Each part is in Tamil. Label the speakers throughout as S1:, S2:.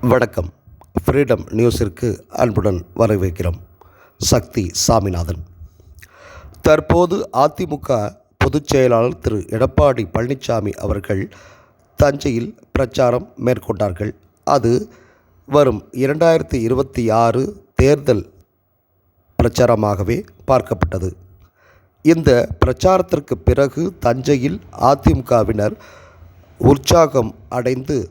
S1: வணக்கம். ஃப்ரீடம் நியூஸிற்கு அன்புடன் வரவேற்கிறோம். சக்தி சாமிநாதன். தற்போது அதிமுக பொதுச் செயலாளர் திரு. எடப்பாடி பழனிசாமி அவர்கள் தஞ்சையில் பிரச்சாரம் மேற்கொண்டார்கள். அது வரும் இரண்டாயிரத்தி இருபத்தி ஆறு தேர்தல் பிரச்சாரமாகவே பார்க்கப்பட்டது. இந்த பிரச்சாரத்திற்கு பிறகு தஞ்சையில் அதிமுகவினர் உற்சாகம் அடைந்து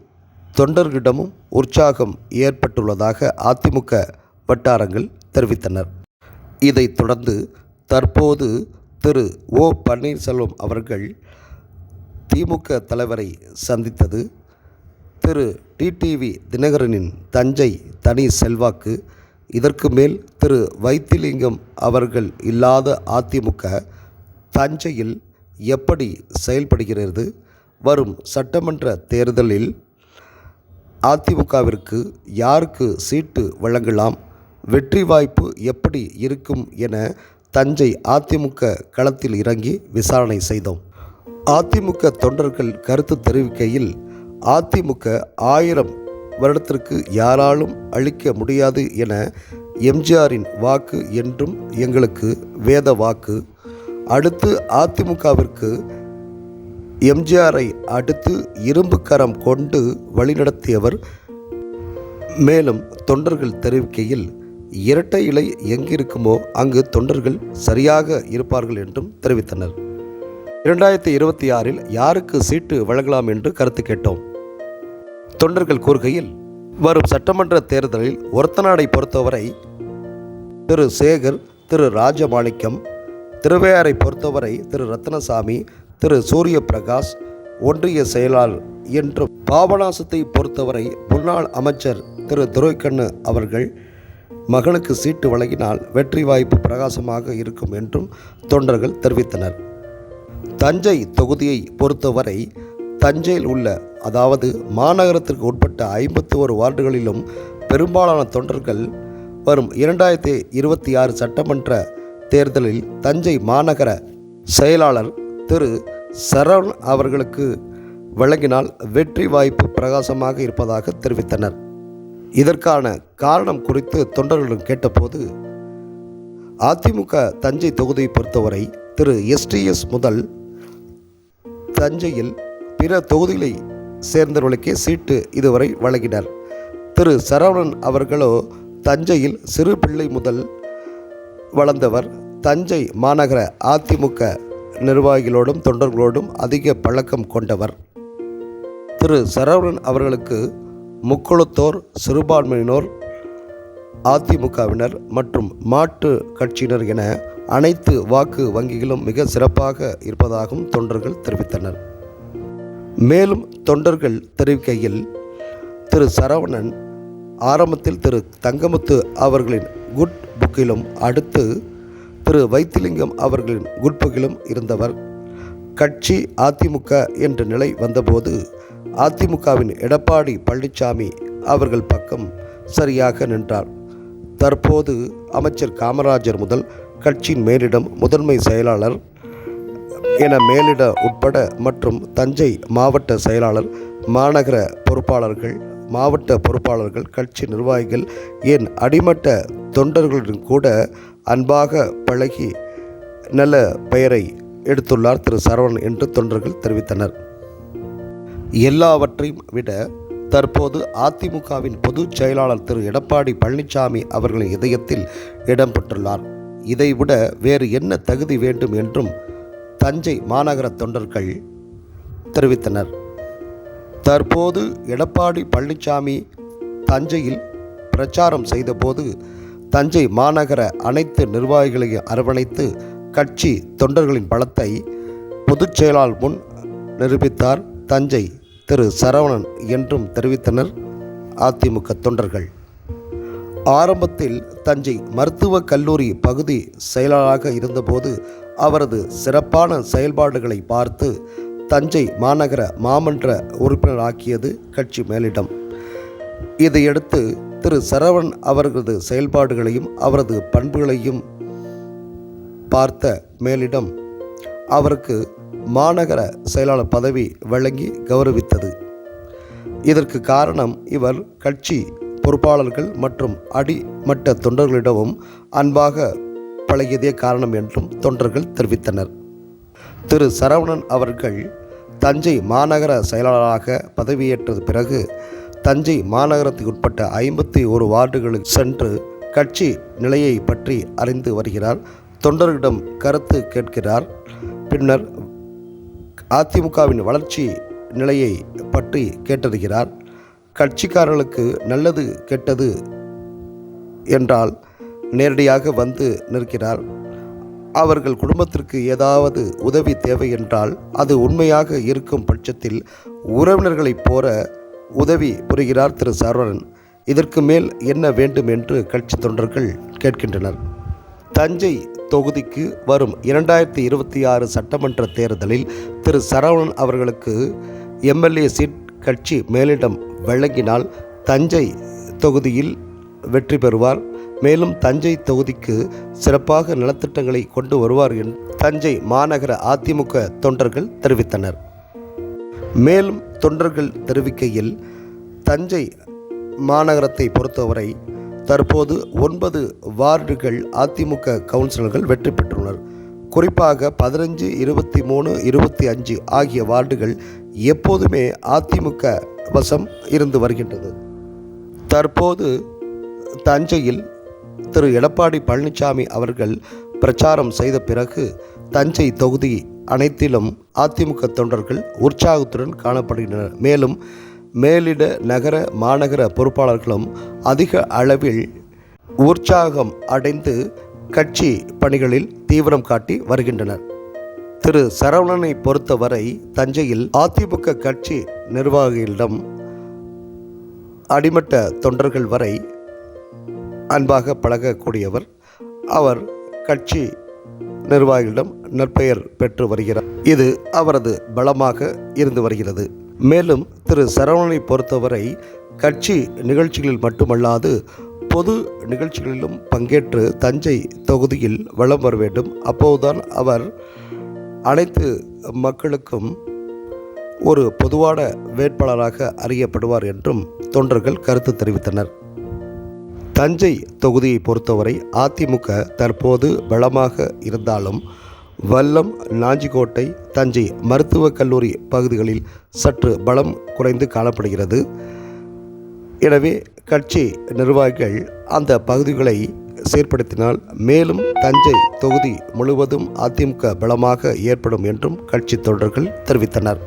S1: தொண்டர்களிடமும் உற்சாகம் ஏற்பட்டுள்ளதாக அதிமுக வட்டாரங்கள் தெரிவித்தனர். இதைத் தொடர்ந்து தற்போது திரு. ஓ. பன்னீர்செல்வம் அவர்கள் திமுக தலைவரை சந்தித்தது. திரு. டிடிவி தினகரனின் தஞ்சை தனி செல்வாக்கு இதற்கு மேல் திரு வைத்திலிங்கம் அவர்கள் இல்லாத அதிமுக தஞ்சையில் எப்படி செயல்படுகிறது? வரும் சட்டமன்ற தேர்தலில் அதிமுகவிற்கு யாருக்கு சீட்டு வழங்கலாம்? வெற்றி வாய்ப்பு எப்படி இருக்கும் என தஞ்சை அதிமுக களத்தில் இறங்கி விசாரணை செய்தோம். அதிமுக தொண்டர்கள் கருத்து தெரிவிக்கையில் அதிமுக ஆயிரம் வருடத்திற்கு யாராலும் அளிக்க முடியாது என எம்ஜிஆரின் வாக்கு என்றும் எங்களுக்கு வேத வாக்கு. அடுத்து அதிமுகவிற்கு எம்ஜிஆரை அடுத்து இரும்பு கரம் கொண்டு வழிநடத்தியவர். மேலும் தொண்டர்கள் தெரிவிக்கையில் இரட்டை இலை எங்கிருக்குமோ அங்கு தொண்டர்கள் சரியாக இருப்பார்கள் என்றும் தெரிவித்தனர். இரண்டாயிரத்தி இருபத்தி ஆறில் யாருக்கு சீட்டு வழங்கலாம் என்று கருத்து கேட்டோம். தொண்டர்கள் கூறுகையில் வரும் சட்டமன்ற தேர்தலில் ஒருத்தநாடை பொறுத்தவரை திரு சேகர் திரு ராஜமாணிக்கம் திருவையாரை பொறுத்தவரை திரு ரத்னசாமி திரு சூரிய பிரகாஷ் ஒன்றிய செயலாளர் என்றும் பாபநாசத்தை பொறுத்தவரை முன்னாள் அமைச்சர் திரு துரைக்கண்ணு அவர்கள் மகனுக்கு சீட்டு வழங்கினால் வெற்றி வாய்ப்பு பிரகாசமாக இருக்கும் என்றும் தொண்டர்கள் தெரிவித்தனர். தஞ்சை தொகுதியை பொறுத்தவரை தஞ்சையில் உள்ள அதாவது மாநகரத்திற்கு உட்பட்ட ஐம்பத்தி ஒரு வார்டுகளிலும் பெரும்பாலான தொண்டர்கள் வரும் இரண்டாயிரத்தி இருபத்தி ஆறு சட்டமன்ற தேர்தலில் தஞ்சை மாநகர செயலாளர் திரு. சரவண் அவர்களுக்கு வழங்கினால் வெற்றி வாய்ப்பு பிரகாசமாக இருப்பதாக தெரிவித்தனர். இதற்கான காரணம் குறித்து தொண்டர்களிடம் கேட்டபோது அதிமுக தஞ்சை தொகுதியை பொறுத்தவரை திரு. எஸ்டிஎஸ் முதல் தஞ்சையில் பிற தொகுதிகளை சேர்ந்தவர்களுக்கே சீட்டு இதுவரை வழங்கினர். திரு. சரவணன் அவர்களோ தஞ்சையில் சிறு பிள்ளை முதல் வளர்ந்தவர். தஞ்சை மாநகர அதிமுக நிர்வாகிகளோடும் தொண்டர்களோடும் அதிக பழக்கம் கொண்டவர். திரு. சரவணன் அவர்களுக்கு முக்குளத்தோர் சிறுபான்மையினோர் அதிமுகவினர் மற்றும் மாட்டு கட்சியினர் என அனைத்து வாக்கு வங்கிகளும் மிக சிறப்பாக இருப்பதாகவும் தொண்டர்கள் தெரிவித்தனர். மேலும் தொண்டர்கள் தெரிவிக்கையில் திரு சரவணன் ஆரம்பத்தில் திரு தங்கமுத்து அவர்களின் குட் புக்கிலும் அடுத்து திரு வைத்திலிங்கம் அவர்களின் குட் புக்கிலும் இருந்தவர். கட்சி அதிமுக என்ற நிலை வந்தபோது அதிமுகவின் எடப்பாடி பழனிசாமி அவர்கள் பக்கம் சரியாக நின்றார். தற்போது அமைச்சர் காமராஜர் முதல் கட்சியின் மேலிடம் முதன்மை செயலாளர் என மேலிட உட்பட மற்றும் தஞ்சை மாவட்ட செயலாளர் மாநகர பொறுப்பாளர்கள் மாவட்ட பொறுப்பாளர்கள் கட்சி நிர்வாகிகள் என் அடிமட்ட தொண்டர்களுடன் கூட அன்பாக பழகி நல்ல பெயரை எடுத்துள்ளார் திரு. சரவணன் என்று தொண்டர்கள் தெரிவித்தனர். எல்லாவற்றையும் விட தற்போது அதிமுகவின் பொதுச் செயலாளர் திரு. எடப்பாடி பழனிசாமி அவர்களின் இதயத்தில் இடம்பெற்றுள்ளார் இதைவிட வேறு என்ன தகுதி வேண்டும் என்றும் தஞ்சை மாநகர தொண்டர்கள் தெரிவித்தனர். தற்போது எடப்பாடி பழனிசாமி தஞ்சையில் பிரச்சாரம் செய்தபோது தஞ்சை மாநகர அனைத்து நிர்வாகிகளையும் அரவணைத்து கட்சி தொண்டர்களின் பலத்தை பொதுச்செயலாளர் முன் நிரூபித்தார் தஞ்சை திரு சரவணன் என்றும் தெரிவித்தனர். அதிமுக தொண்டர்கள் ஆரம்பத்தில் தஞ்சை மருத்துவக் கல்லூரி பகுதி செயலாளராக இருந்தபோது அவரது சிறப்பான செயல்பாடுகளை பார்த்து தஞ்சை மாநகர மாமன்ற உறுப்பினராக்கியது கட்சி மேலிடம். இதையடுத்து திரு சரவணன் அவர்களது செயல்பாடுகளையும் அவரது பண்புகளையும் பார்த்த மேலிடம் அவருக்கு மாநகர செயலாளர் பதவி வழங்கி கௌரவித்தது. இதற்கு காரணம் இவர் கட்சி பொறுப்பாளர்கள் மற்றும் அடிமட்ட தொண்டர்களிடமும் அன்பாக பழகியதே காரணம் என்றும் தொண்டர்கள் தெரிவித்தனர். திரு. சரவணன் அவர்கள் தஞ்சை மாநகர செயலாளராக பதவியேற்றது பிறகு தஞ்சை மாநகரத்துக்கு உட்பட்ட ஐம்பத்தி ஒரு வார்டுகளுக்கு சென்று கட்சி நிலையை பற்றி அறிந்து வருகிறார். தொண்டர்களிடம் கருத்து கேட்கிறார். பின்னர் அதிமுகவின் வளர்ச்சி நிலையை பற்றி கேட்டறிகிறார். கட்சிக்காரர்களுக்கு நல்லது கெட்டது என்றால் நேரடியாக வந்து நிற்கிறார். அவர்கள் குடும்பத்திற்கு ஏதாவது உதவி தேவை என்றால் அது உண்மையாக இருக்கும் பட்சத்தில் உறவினர்களைப் போற உதவி புரிகிறார் திரு. சரவணன். இதற்கு மேல் என்ன வேண்டும் என்று கட்சி தொண்டர்கள் கேட்கின்றனர். தஞ்சை தொகுதிக்கு வரும் இரண்டாயிரத்தி இருபத்தி ஆறு சட்டமன்ற தேர்தலில் திரு. சரவணன் அவர்களுக்கு எம்எல்ஏ சீட் கட்சி மேலிடம் வழங்கினால் தஞ்சை தொகுதியில் வெற்றி பெறுவார். மேலும் தஞ்சை தொகுதிக்கு சிறப்பாக நலத்திட்டங்களை கொண்டு வருவார் என்று தஞ்சை மாநகர அதிமுக தொண்டர்கள் தெரிவித்தனர். மேலும் தொண்டர்கள் தெரிவிக்கையில் தஞ்சை மாநகரத்தை பொறுத்தவரை தற்போது ஒன்பது வார்டுகள் அதிமுக கவுன்சிலர்கள் வெற்றி பெற்றுள்ளனர். குறிப்பாக பதினஞ்சு இருபத்தி மூணு இருபத்தி அஞ்சு ஆகிய வார்டுகள் எப்போதுமே அதிமுக வசம் இருந்து வருகின்றது. தற்போது தஞ்சையில் திரு எடப்பாடி பழனிசாமி அவர்கள் பிரச்சாரம் செய்த பிறகு தஞ்சை தொகுதி அனைத்திலும் அதிமுக தொண்டர்கள் உற்சாகத்துடன் காணப்படுகின்றனர். மேலும் மேலிட நகர மாநகர பொறுப்பாளர்களும் அதிக அளவில் உற்சாகம் அடைந்து கட்சி பணிகளில் தீவிரம் காட்டி வருகின்றனர். திரு சரவணனை பொறுத்தவரை தஞ்சையில் அதிமுக கட்சி நிர்வாகிகளிடம் அடிமட்ட தொண்டர்கள் வரை அன்பாக பழகக்கூடியவர். அவர் கட்சி நிர்வாகிகளிடம் நற்பெயர் பெற்று வருகிறார். இது அவரது பலமாக இருந்து வருகிறது. மேலும் திரு சரவணனை பொறுத்தவரை கட்சி நிகழ்ச்சிகளில் மட்டுமல்லாது பொது நிகழ்ச்சிகளிலும் பங்கேற்று தஞ்சை தொகுதியில் வலம் வர வேண்டும். அப்போதுதான் அவர் அனைத்து மக்களுக்கும் ஒரு பொதுவான வேட்பாளராக அறியப்படுவார் என்றும் தொண்டர்கள் கருத்து தெரிவித்தனர். தஞ்சை தொகுதியை பொறுத்தவரை அதிமுக தற்போது பலமாக இருந்தாலும் வல்லம் நாஞ்சிக்கோட்டை தஞ்சை மருத்துவக் கல்லூரி பகுதிகளில் சற்று பலம் குறைந்து காணப்படுகிறது. எனவே கட்சி நிர்வாகிகள் அந்த பகுதிகளை செயற்படுத்தினால் மேலும் தஞ்சை தொகுதி முழுவதும் அதிமுக பலமாக ஏற்படும் என்றும் கட்சி தொண்டர்கள் தெரிவித்தனர்.